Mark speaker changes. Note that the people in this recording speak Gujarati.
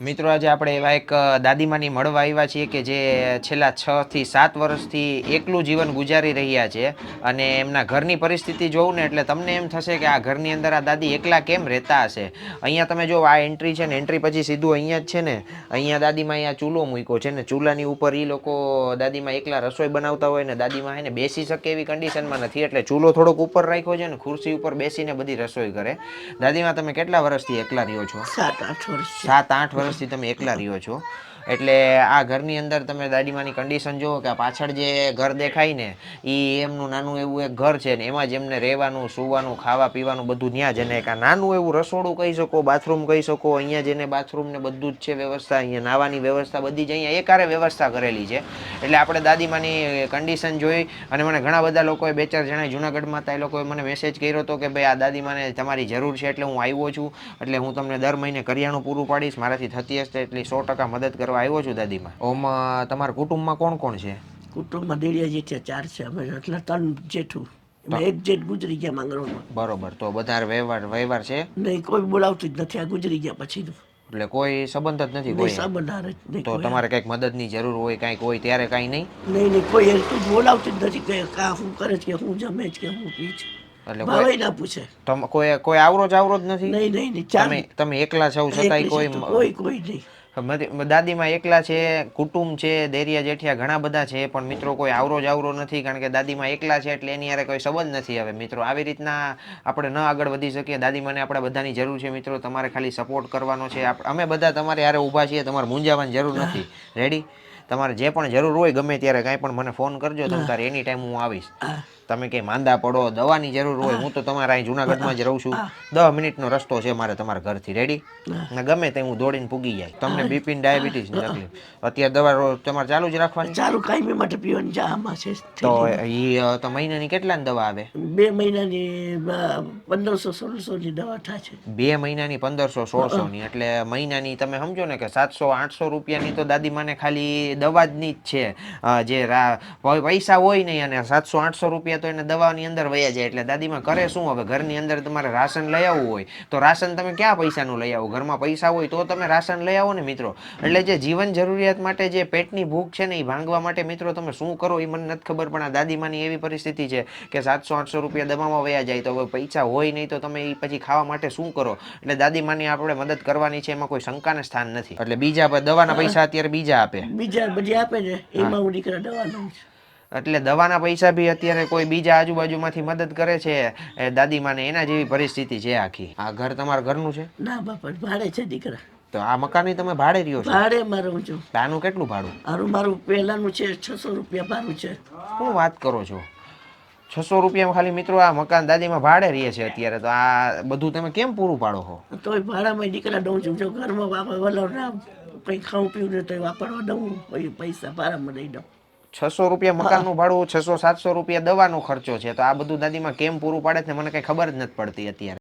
Speaker 1: મિત્રો આજે આપણે એવા એક દાદીમાની મળવા આવ્યા છીએ કે જે છેલ્લા છ થી સાત વર્ષથી એકલું જીવન ગુજારી રહ્યા છે અને એમના ઘરની પરિસ્થિતિ જોઉં ને એટલે તમને એમ થશે કે આ ઘરની અંદર આ દાદી એકલા કેમ રહેતા હશે? અહીંયા તમે જો આ એન્ટ્રી છે ને એન્ટ્રી પછી સીધું અહીંયા જ છે ને અહીંયા દાદીમાં અહીંયા ચૂલો મૂક્યો છે ને ચૂલાની ઉપર એ લોકો દાદીમાં એકલા રસોઈ બનાવતા હોય ને દાદીમાં એને બેસી શકે એવી કન્ડિશનમાં નથી એટલે ચૂલો થોડોક ઉપર રાખ્યો છે ને ખુરશી ઉપર બેસીને બધી રસોઈ કરે. દાદીમાં તમે કેટલા વર્ષથી એકલા રહ્યો છો?
Speaker 2: સાત આઠ વર્ષ
Speaker 1: સાત આઠ વર્ષથી તમે એકલા રહ્યો છો. એટલે આ ઘરની અંદર તમે દાદીમાની કન્ડિશન જુઓ કે પાછળ જે ઘર દેખાય ને એ એમનું નાનું એવું એક ઘર છે ને, એમાં જ એમને રહેવાનું, સૂવાનું, ખાવા પીવાનું બધું ત્યાં જ. એને એક નાનું એવું રસોડું કહી શકો બાથરૂમ કહી શકો, અહીંયા જેને બાથરૂમ ને બધું જ છે વ્યવસ્થા, અહીંયા નાવાની વ્યવસ્થા બધી જ અહીંયા એકારે વ્યવસ્થા કરેલી છે. એટલે આપણે દાદીમાની કન્ડિશન જોઈ અને મને ઘણા બધા લોકોએ બે ચાર જણા જુનાગઢમાં હતા, એ લોકોએ મને મેસેજ કર્યો હતો કે ભાઈ આ દાદીમાને તમારી જરૂર છે એટલે હું આવ્યો છું. એટલે હું તમને દર મહિને કરિયાણું પૂરું પાડીશ, મારાથી થતી હશે એટલી સો ટકા મદદ કરવા આવ્યો છું દાદીમાં? ઓમ તમારા કુટુંબમાં કોણ કોણ છે?
Speaker 2: કુટુંબમાં દેડિયા જેઠિયા ચાર છે અમે એટલે ત્રણ જેઠું. એક જેઠ ગુજરી ગયા માંગરોળમાં.
Speaker 1: બરોબર તો બધા વ્યવહાર વ્યવહાર છે?
Speaker 2: નહીં કોઈ બોલાવતું જ નથી આ ગુજરી ગયા પછી
Speaker 1: એટલે કોઈ સંબંધ જ નથી કોઈ?
Speaker 2: સંબંધ
Speaker 1: તો તમારે કંઈક મદદની જરૂર હોય કંઈક હોય ત્યારે કાંઈ નહીં?
Speaker 2: નહીં નહીં કોઈ એટલું બોલાવતું જ નથી કે કા હું કરે છે કે હું જમે છે કે હું પી છે.
Speaker 1: એટલે કોઈ
Speaker 2: ના પૂછે.
Speaker 1: તમે કોઈ કોઈ આવરો જ આવરો જ નથી?
Speaker 2: નહીં નહીં નહીં
Speaker 1: તમે તમે એકલા છો છતાંય કોઈ
Speaker 2: કોઈ કોઈ નહીં.
Speaker 1: દાદીમાં એકલા છે કુટુંબ છે દેરિયા જેઠિયા ઘણા બધા છે પણ મિત્રો કોઈ આવરો જ આવરો નથી કારણ કે દાદીમાં એકલા છે એટલે એની હારે કોઈ સંબંધ નથી હવે. મિત્રો આવી રીતના આપણે ન આગળ વધી શકીએ. દાદીમાને આપણે બધાની જરૂર છે મિત્રો. તમારે ખાલી સપોર્ટ કરવાનો છે. અમે બધા તમારે યારે ઊભા છીએ તમારે મૂંઝાવાની જરૂર નથી. રેડી તમારે જે પણ જરૂર હોય ગમે ત્યારે કાંઈ પણ મને ફોન કરજો તમે તારે એની ટાઈમ હું આવીશ. તમે કંઈ માંદા પડો દવાની જરૂર હોય હું. તો તમારા અહીં જુનાગઢમાં જ રહું છું. દસ મિનિટનો રસ્તો છે મારે તમારા ઘરથી રેડી ને ગમે તે હું દોડીને પૂગી જાય. તમને બીપી ડાયાબિટીસ તકલીફ. અત્યારે દવા તમારે ચાલુ જ રાખવાની?
Speaker 2: ચાલુ કાયમી માટે પીવાની જા છે
Speaker 1: તો એ તો મહિનાની કેટલાની દવા આવે?
Speaker 2: બે મહિનાની પંદરસો સોળસો ની દવા થાય છે.
Speaker 1: બે મહિનાની પંદરસો સોળસો ની એટલે મહિનાની તમે સમજો ને કે સાતસો આઠસો રૂપિયાની તો દાદી માને ખાલી દવા જ ની જ છે. જે પૈસા હોય નહીં અને સાતસો આઠસો રૂપિયા તો એને દવાની અંદર વયા જાય. એટલે દાદીમાં કરે શું? હવે ઘરની અંદર તમારે રાશન લઈ આવવું હોય. તો રાશન તમે ક્યાં પૈસાનું લઈ આવો? ઘરમાં પૈસા હોય તો તમે રાશન લઈ આવો ને મિત્રો. એટલે જે જીવન જરૂરિયાત માટે જે પેટની ભૂખ છે ને એ ભાંગવા માટે મિત્રો તમે શું કરો એ મને નથી ખબર, પણ આ દાદીમાની એવી પરિસ્થિતિ છે કે સાતસો, આઠસો રૂપિયા દવામાં વયા જાય. તો હવે પૈસા હોય નહીં તો તમે એ પછી ખાવા માટે શું કરો? એટલે દાદીમાની આપણે મદદ કરવાની છે, એમાં કોઈ શંકાને સ્થાન નથી. એટલે બીજા દવાના પૈસા અત્યારે બીજા આપે.
Speaker 2: બીજા બધી આપે ને, એમાં દીકરા દવા લઉં
Speaker 1: એટલે દવાના પૈસા બી અત્યારે કોઈ બીજા આજુબાજુમાંથી મદદ કરે છે? એ દાદીમાને એના જેવી પરિસ્થિતિ છે આખી. આ ઘર તમારા ઘરનું છે?
Speaker 2: ના બાપા ભાડે છે દીકરા.
Speaker 1: તો આ મકાન તમે ભાડે રહ્યો છો?
Speaker 2: ભાડે માં રહું છું.
Speaker 1: આનું કેટલું ભાડું?
Speaker 2: મારું મારું પહેલાનું છે છસો રૂપિયા ભાડું છે.
Speaker 1: શું વાત કરો છો? છસો રૂપિયામાં ખાલી મિત્રો આ મકાન દાદીમાં ભાડે રહે છે અત્યારે. તો આ બધું તમે કેમ પૂરું પાડો છો?
Speaker 2: તોય ભાડામાં દીકરા દઉં છું. જો ઘરમાં બાપા વલો ના કંઈ ખાવું પીવું ને તો વાપરવા દઉં. પૈસા ભાડામાં દઈ દઉં.
Speaker 1: છસો રૂપિયા મકાનનું ભાડું છસો સાતસો રૂપિયા દવાનો ખર્ચો છે. તો આ બધું દાદીમાં કેમ પૂરું પાડે છે મને કઈ ખબર જ નથી પડતી અત્યારે.